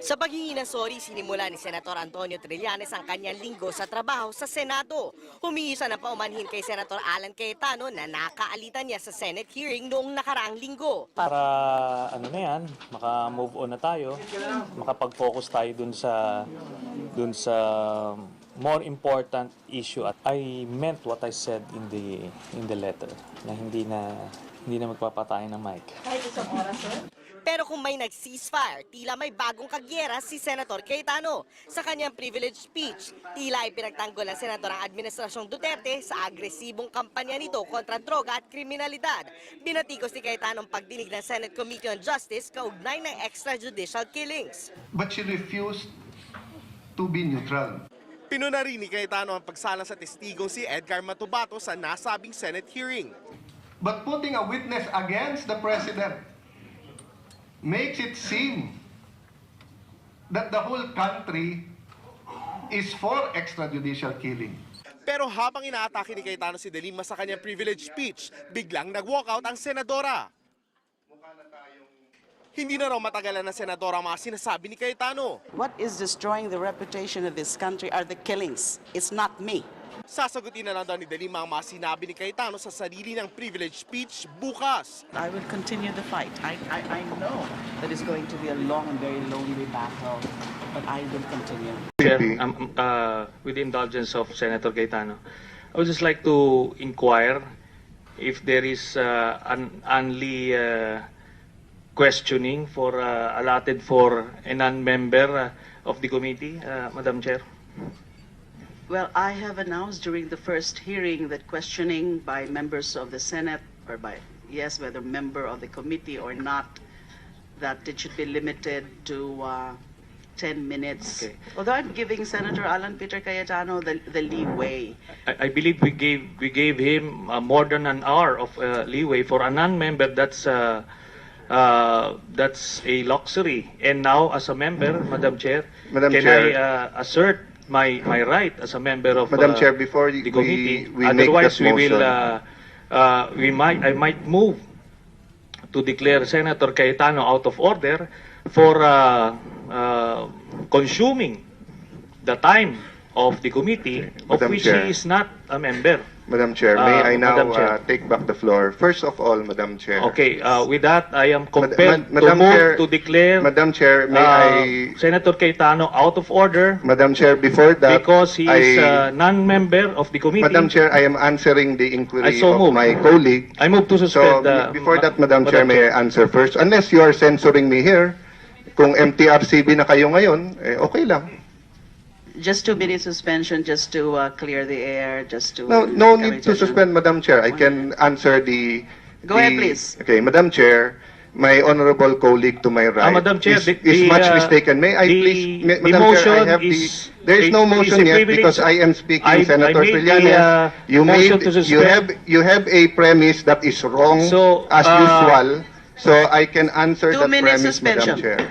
Sa paghingi ng sorry, sinimula ni Senator Antonio Trillanes ang kanyang linggo sa trabaho sa Senado. Humingi siya ng paumanhin kay Senator Alan Cayetano na nakaalitan niya sa Senate hearing noong nakaraang linggo. Para ano na yan, maka-move on na tayo, makapag-focus tayo dun sa dun sa more important issue at I meant what I said in the in the letter na hindi na hindi na magpapatay ng mic. Pero kung may nag-ceasefire, tila may bagong kagyera si Senator Cayetano. Sa kanyang privilege speech, tila ay pinagtanggol ng Senador ang Administrasyong Duterte sa agresibong kampanya nito kontra droga at kriminalidad. Binatikos ni Cayetano ang pagdinig ng Senate Committee on Justice kaugnay ng extrajudicial killings. But she refused to be neutral. Pinuna rin ni Cayetano ang pagsalang sa testigong si Edgar Matubato sa nasabing Senate hearing. But putting a witness against the president makes it seem that the whole country is for extrajudicial killing. Pero habang inaatake ni Cayetano si De Lima sa kanyang privilege speech, biglang nag-walkout ang senadora. Hindi na raw matagalan ng senadora ang mga sinasabi ni Cayetano. What is destroying the reputation of this country are the killings. It's not me. Sasagutin na lang daw ni De Lima ang mga sinabi ni Cayetano sa sarili ng privilege speech bukas. I will continue the fight. I, I, I know that it's going to be a long and very lonely battle, but I will continue. Chair, um, uh, with the indulgence of Senator Cayetano, I would just like to inquire if there is uh, an only uh, questioning for uh, allotted for a non-member uh, of the committee, uh, Madam Chair. Well, I have announced during the first hearing that questioning by members of the Senate, or by, yes, whether member of the committee or not, that it should be limited to uh, 10 minutes. Okay. Although I'm giving Senator Alan Peter Cayetano the, the leeway. I, I believe we gave we gave him uh, more than an hour of uh, leeway for a non-member. That's uh, uh, that's a luxury. And now, as a member, Madam Chair, Madam can Chair. I uh, assert my my right as a member of Madam uh, Chair, before the we- committee? we Otherwise, we will. Uh, uh, we might I might move to declare Senator Cayetano out of order for uh, uh, consuming the time of the committee of Madam which Chair. he is not a member. Madam Chair, may Uh, I now Madam Chair. uh, take back the floor? First of all, Madam Chair. Okay, uh, with that, I am compelled Mad- to move Chair, to declare Madam Chair, may uh, I... Senator Cayetano out of order Madam Chair, before that, because he is a I, non-member of the committee. Madam Chair, I am answering the inquiry so of move. my colleague. I move to So, suspend. uh, before that, Madam Chair, may I answer first? Unless you are censoring me here, kung MTRCB na kayo ngayon, eh, okay lang. Just two minutes suspension, just to uh, clear the air, just to. No, no need to suspend, Madam Chair. I can answer the... Go ahead, the- please. Okay, Madam Chair, my honorable colleague to my right Ah, Madam Chair, is, the- is the, much uh, mistaken. May I the- please, Ma- the Madam Chair, I have is- the... There is no is a motion yet privilege. because I am speaking, I- I Senator made the, Trillanes. uh, You motion made, to suspend. you have, you have a premise that is wrong So, as uh, usual. So I can answer Two that minutes premise, Madam suspension. Chair.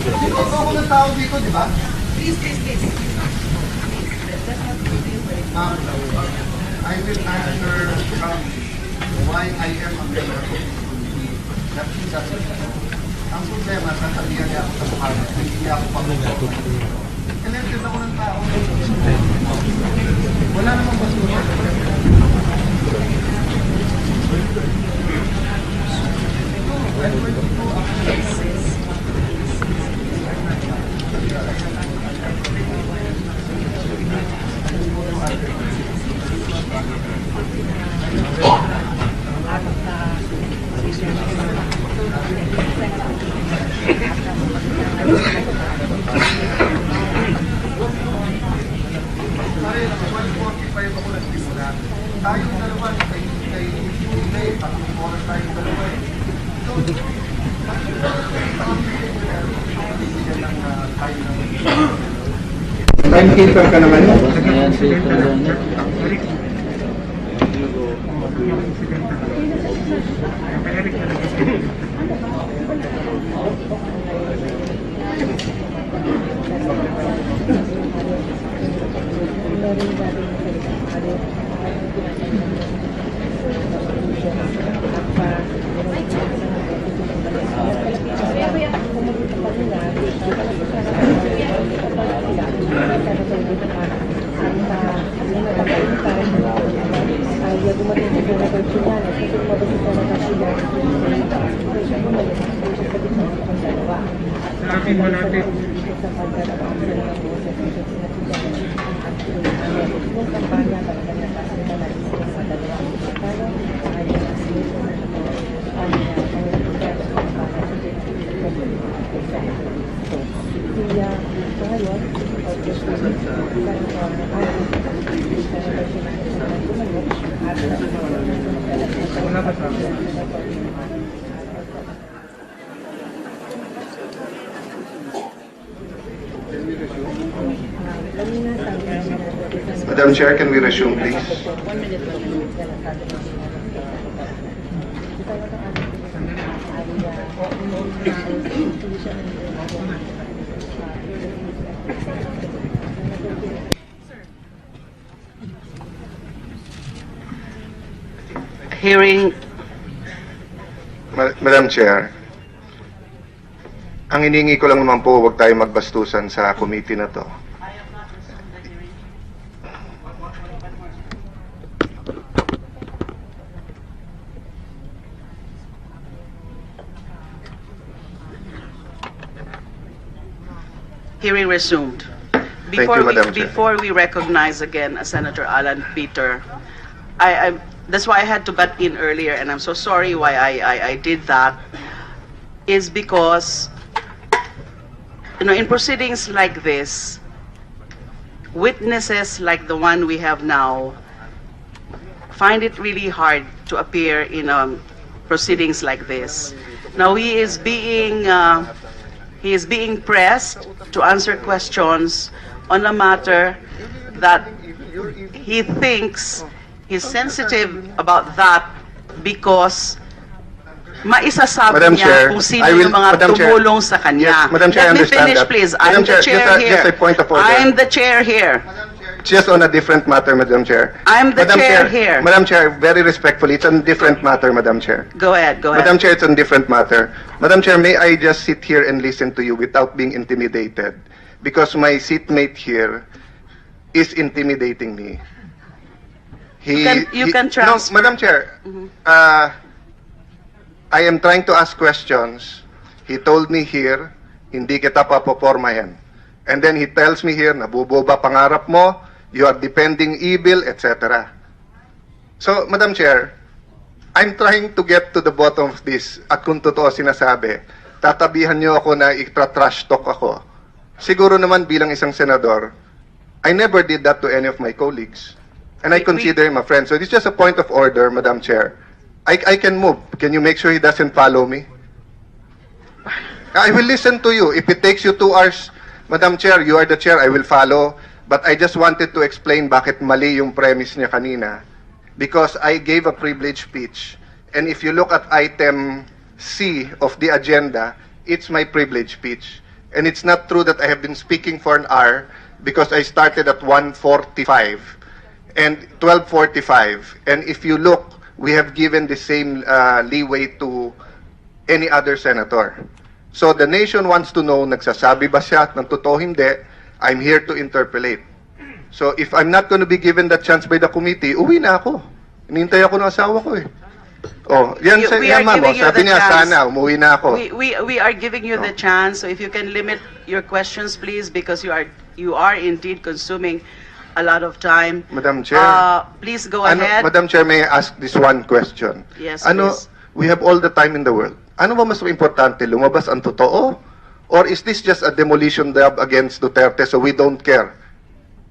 Ikaw ako ng tao dito, di ba? Please, please, please. Um, I will answer um, why I am a member of the committee. That he doesn't know. Ang problema, sasabihan niya ako sa niya, hindi ako pag-usapan. Elected ako ng tao. Wala namang basura. Pare, 145 kay tatlong oras tayo dalawa eh. So, bibigyan ng ah, time ng Timekeeper ka naman. Madam Chair, can we resume, please? Hearing Ma- Madam Chair, ang iningi ko lang naman po, huwag tayo magbastusan sa committee na to. Hearing resumed. you, Before we, Madam Chair. before we recognize again uh, Senator Alan Peter, I, I, that's why I had to butt in earlier, and I'm so sorry why I, I, I did that, is because, you know, in proceedings like this, witnesses like the one we have now find it really hard to appear in um, proceedings like this. Now he is being uh, he is being pressed to answer questions on a matter that he thinks he's sensitive about that because maisasabi Madam niya Chair, kung sino I will- yung mga Madam Chair. tumulong sa kanya. Yes, Madam Chair, I Let me understand finish, that. please. Madam I'm the Chair, chair just a- here. just a point of order. I'm the chair here. Just on a different matter, Madam Chair. I'm the Madam chair here. Madam Chair, very respectfully, it's on different matter, Madam Chair. Go ahead, go ahead. Madam Chair, it's on different matter. Madam Chair, may I just sit here and listen to you without being intimidated? Because my seatmate here is intimidating me. He, You can- you he- can No, transfer. Madam Chair, uh, I am trying to ask questions. He told me here, hindi kita papopormahin. And then he tells me here, nabuboba pangarap mo, you are depending evil, etc. So, Madam Chair, I'm trying to get to the bottom of this. At kung totoo sinasabi, tatabihan niyo ako na itra-trash talk ako. Siguro naman bilang isang senador, I never did that to any of my colleagues. And I consider him a friend. So it's just a point of order, Madam Chair. I, I can move. Can you make sure he doesn't follow me? I will listen to you. If it takes you two hours, Madam Chair, you are the chair, I will follow. But I just wanted to explain bakit mali yung premise niya kanina. Because I gave a privilege speech. And if you look at item C of the agenda, it's my privilege speech. And it's not true that I have been speaking for an hour because I started at 1.45 and 12.45. And if you look, we have given the same uh, leeway to any other senator. So the nation wants to know, nagsasabi ba siya ng totoo hindi? I'm here to interpolate. So if I'm not going to be given that chance by the committee, uwi na ako. Inintay ako ng asawa ko eh. Oh, yan You- sa we yan, ma'am. oh, Sabi niya, chance. sana, umuwi na ako. We, we, we are giving you the chance, so if you can limit your questions, please, because you are, you are indeed consuming a lot of time. Madam Chair. Uh, please go Ano, ahead. Madam Chair, may I ask this one question? Yes, ano, please. we have all the time in the world. Ano ba mas importante, lumabas ang totoo? Or is this just a demolition job against Duterte so we don't care?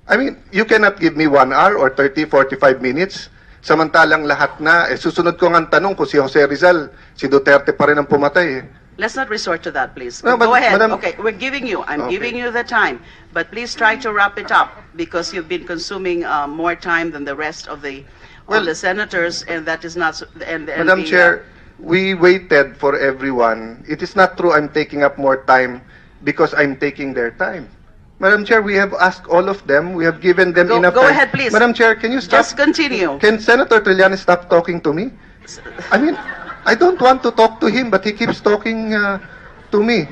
I mean, you cannot give me one hour or 30, 45 minutes Samantalang lahat na, eh, susunod ko nga ang tanong kung si Jose Rizal, si Duterte pa rin ang pumatay eh. Let's not resort to that, please. No, Go but, ahead. Madam- Okay, we're giving you, I'm Okay. giving you the time. But please try to wrap it up because you've been consuming uh, more time than the rest of the, Well- of the senators and that is not, s- and, and Madam the, uh, Chair, we waited for everyone. It is not true I'm taking up more time because I'm taking their time. Madam Chair, we have asked all of them. We have given them Go- enough go time. ahead, please. Madam Chair, can you stop? Just continue. Can Senator Trillanes stop talking to me? I mean, I don't want to talk to him, but he keeps talking uh, to me.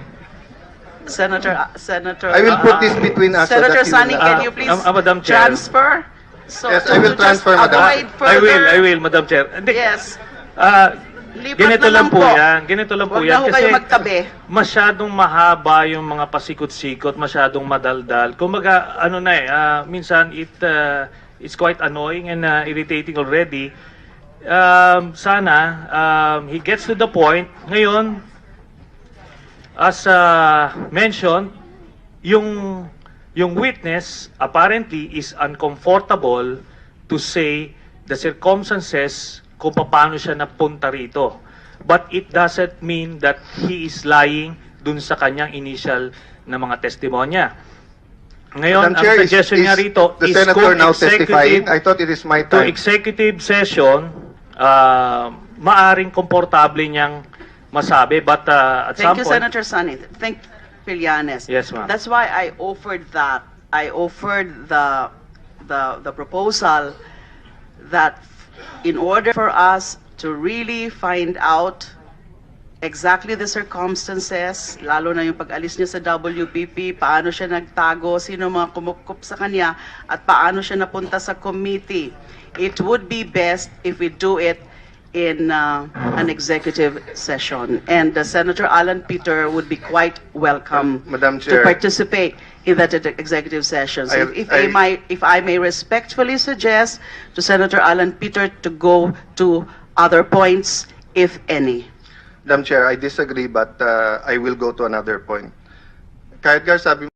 Senator, uh, Senator. I will put uh, this between us so Senator that he will Sani, not- can Uh, you please uh, uh, Madam Chair. transfer? So Yes, to- I will to just transfer, Madam. avoid I will, I will, Madam Chair. Hindi, Yes. ah, Lipat ganito na lang lang po po. yan. Ganito lang po Huwag yan. ho kayo magtabi. masyadong mahaba yung mga pasikot-sikot, masyadong madaldal. Kumbaga, ano na eh, ah, minsan it uh, it's quite annoying and uh, irritating already. Um, sana um, he gets to the point. Ngayon, as uh, mentioned, yung yung witness apparently is uncomfortable to say the circumstances kung paano siya napunta rito. But it doesn't mean that he is lying dun sa kanyang initial na mga testimonya. Ngayon, Madam ang is, suggestion niya is rito the is senator kung now executive- testifying? I thought it is my to time. executive session, uh, maaring komportable niyang masabi. But uh, at Thank some you, point, Senator Sani. Thank Pillanes. Yes, ma'am. That's why I offered that. I offered the the the proposal that in order for us to really find out exactly the circumstances, lalo na yung pag-alis niya sa WPP, paano siya nagtago, sino mga kumukup sa kanya, at paano siya napunta sa committee. It would be best if we do it in uh, an executive session. And uh, Senator Alan Peter would be quite welcome Madam to Chair. participate in that ex- executive session. So I- if, if, I, I- may, if I may respectfully suggest to Senator Alan Peter to go to other points, if any. Madam Chair, I disagree, but uh, I will go to another point. Kahit Gar, sabi